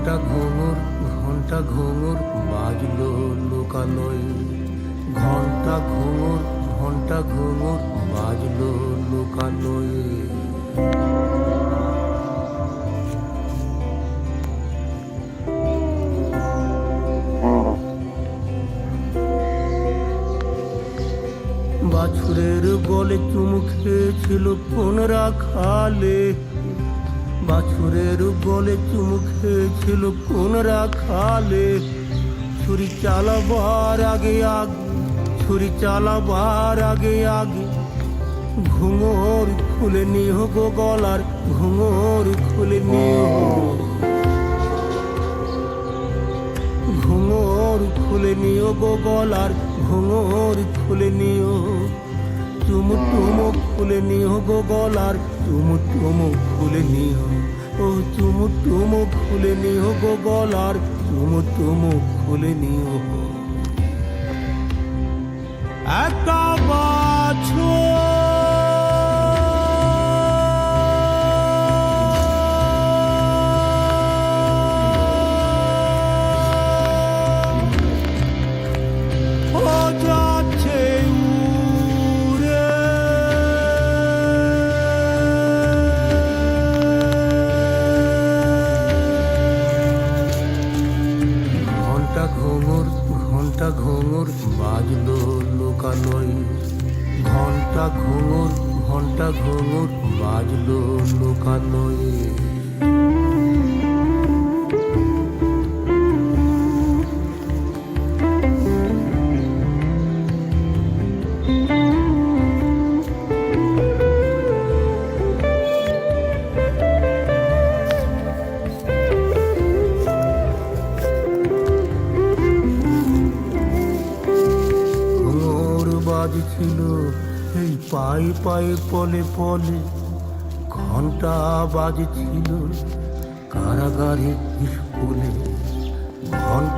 ঘণ্টা ঘুঙুর ঘণ্টা ঘুঙুর বাজলো লোকালয়। ঘণ্টা ঘুঙুর ঘণ্টা ঘুঙুর বাজলো লোকালয়। বাছুরের বলে চুমু খেয়েছিল পোনরা খালে বাছুরের গলে চুমু খেয়েছিল কোন রাখালে। ছুরি চালাবার আগে আগে, ছুরি চালাবার আগে আগে। ঘুঙোর খুলে নিও গো গলার, ঘুঙোর খুলে নিও ঘুঙোর খুলে নিও গো গলার, ঘুঙোর খুলে নিও চুমু তুমু খুলে নিও গো গলার তুমু তুমু খুলে নিও ও তুমু তুমু খুলে নিও গো গলার তুমু তুমু খুলে নিও একা বাছো ঘণ্টা ঘুঙুর ঘণ্টা ঘুঙুর বাজলো লোকালয়। ঘণ্টা ঘুঙুর ঘণ্টা ঘুঙুর বাজলো লোকালয়। বাজছিল এই পায়ে পায়ে পলে পলে ঘণ্টা বাজেছিল কারাগারে স্কুলে। ঘণ্টা